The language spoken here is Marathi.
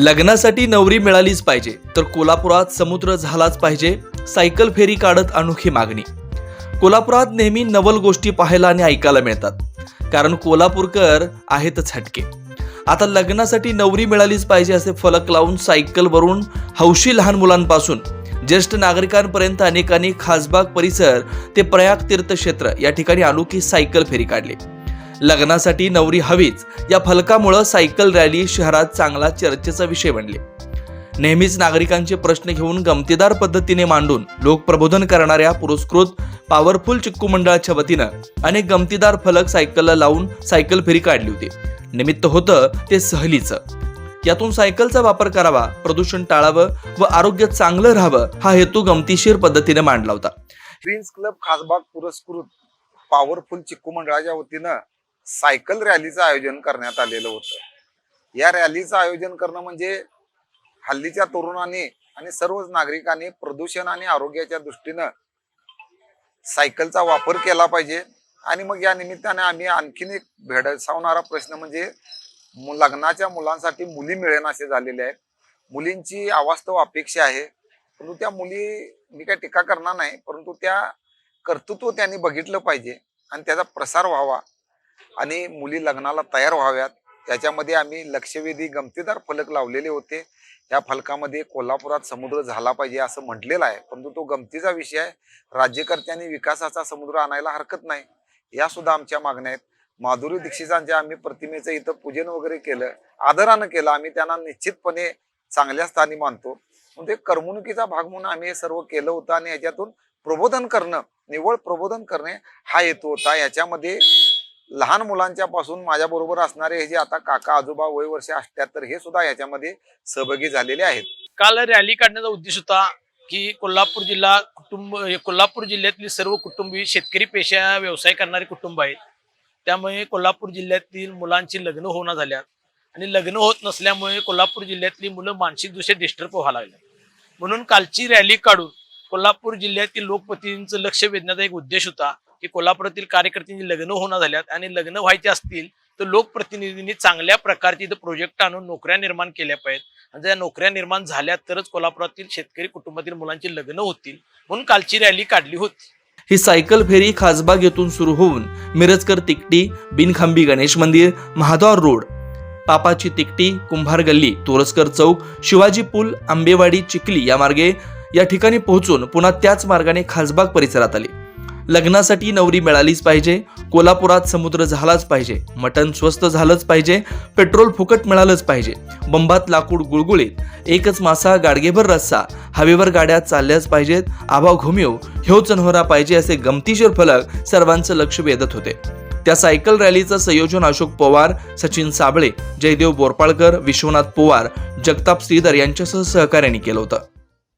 लग्नासाठी नवरी मिळालीच पाहिजे तर कोल्हापुरात समुद्र झालाच पाहिजे सायकल फेरी काढत अनोखी मागणी. कोल्हापुरात नेहमी नवल गोष्टी पाहायला आणि ऐकायला मिळतात कारण कोल्हापूरकर आहेतच हटके. आता लग्नासाठी नवरी मिळालीच पाहिजे असे फलक लावून सायकलवरून हौशी लहान मुलांपासून ज्येष्ठ नागरिकांपर्यंत अनेकांनी खासबाग परिसर ते प्रयाग तीर्थक्षेत्र या ठिकाणी अनोखी सायकल फेरी काढली. लग्नासाठी नवरी हवीच. या फलकामुळं सायकल रॅली शहरात चांगला चर्चेचा विषय बनले. नेहमीच नागरिकांचे प्रश्न घेऊन गमतीदार पद्धतीने मांडून लोकप्रबोधन करणाऱ्या पुरस्कृत पॉवरफुल चिक्कू मंडळाच्या वतीनं अनेक गमतीदार फलक सायकलला लावून सायकल फेरी काढली होती. निमित्त होतं ते सहलीचं. यातून सायकलचा वापर करावा प्रदूषण टाळावं व आरोग्य चांगलं राहावं हा हेतू गमतीशीर पद्धतीने मांडला होता. क्लब खासबाग पुरस्कृत पॉवरफुल चिक्कू मंडळाच्या वतीनं सायकल रॅलीचं आयोजन करण्यात आलेलं होतं. या रॅलीचं आयोजन करणं म्हणजे हल्लीच्या तरुणांनी आणि सर्वच नागरिकांनी प्रदूषण आणि आरोग्याच्या दृष्टीनं सायकलचा वापर केला पाहिजे. आणि मग या निमित्ताने आम्ही आणखीन एक भेडसावणारा प्रश्न म्हणजे मु- लग्नाच्या मुलांसाठी मुली मिळेनासे झालेले आहेत. मुलींची अवास्तव अपेक्षा आहे. परंतु त्या मुली मी काय टीका करणार नाही परंतु त्या कर्तृत्व त्यांनी बघितलं पाहिजे आणि त्याचा प्रसार व्हावा. आणि मुली लग्नाला तयार व्हाव्यात. त्याच्यामध्ये आम्ही लक्षवेधी गमतीदार फलक लावलेले होते. या फलकामध्ये कोल्हापुरात समुद्र झाला पाहिजे असं म्हटलेलं आहे. परंतु तो गमतीचा विषय आहे. राज्यकर्त्यांनी विकासाचा समुद्र आणायला हरकत नाही. या सुद्धा आमच्या मागण्या आहेत. माधुरी दीक्षितांच्या आम्ही प्रतिमेचं इथं पूजन वगैरे केलं आदरानं केलं आम्ही त्यांना निश्चितपणे चांगल्या स्थानी मानतो. म्हणजे करमणुकीचा भाग म्हणून आम्ही हे सर्व केलं होतं आणि याच्यातून प्रबोधन करणं निव्वळ प्रबोधन करणे हा हेतू होता. याच्यामध्ये लहान मुलांच्या पासून असणारे हे जे आता काका आजोबा वय वर्ष अठ्याहत्तर हे सुद्धा याच्यामध्ये सहभागी झालेले आहेत. काल रॅली काढण्याचा उद्देश होता की कोल्हापूर जिल्हा कुटुंब कोल्हापूर जिल्ह्यातली सर्व कुटुंबी शेतकरी पेशा व्यवसाय करणारे कुटुंब आहेत. त्यामुळे कोल्हापूर जिल्ह्यातील मुलांची लग्न होणं झाल्यात. आणि लग्न होत नसल्यामुळे कोल्हापूर जिल्ह्यातली मुलं मानसिकदृष्ट्या डिस्टर्ब व्हायला लागले म्हणून कालची रॅली काढून कोल्हापूर जिल्ह्यातील लोकप्रतिनिधींचं लक्ष वेधण्याचा एक उद्देश होता. की कोल्हापुरातील कार्यकर्त्यांची लग्न होणं झाल्यात आणि लग्न व्हायचे असतील तर लोकप्रतिनिधींनी चांगल्या प्रकारचे इथं प्रोजेक्ट आणून नोकऱ्या निर्माण केल्या पाहिजेत. आणि त्या नोकऱ्या निर्माण झाल्या तरच कोल्हापुरातील शेतकरी कुटुंबातील मुलांची लग्न होतील. म्हणून कालची रॅली काढली होती. ही सायकल फेरी खासबाग येथून सुरू होऊन मिरजकर तिकटी बिनखांबी गणेश मंदिर महाद्वार रोड पापाची तिकटी कुंभार गल्ली तोरसकर चौक शिवाजी पूल आंबेवाडी चिखली या मार्गे या ठिकाणी पोहोचून पुन्हा त्याच मार्गाने खासबाग परिसरात आली. लग्नासाठी नवरी मिळालीच पाहिजे कोल्हापुरात समुद्र झालाच पाहिजे मटण स्वस्त झालंच पाहिजे पेट्रोल फुकट मिळालंच पाहिजे. बंबात लाकूड गुळगुळीत एकच मासा गाडगेभर रस्सा हवेवर गाड्या चालल्याच पाहिजेत आभाव घुमिव ह्यो चनहोरा पाहिजे असे गमतीशीर फलक सर्वांचं लक्ष वेधत होते. त्या सायकल रॅलीचं संयोजन अशोक पवार सचिन साबळे जयदेव बोरपाळकर विश्वनाथ पवार जगताप श्रीधर यांच्यासह सहकार्याने केलं होतं.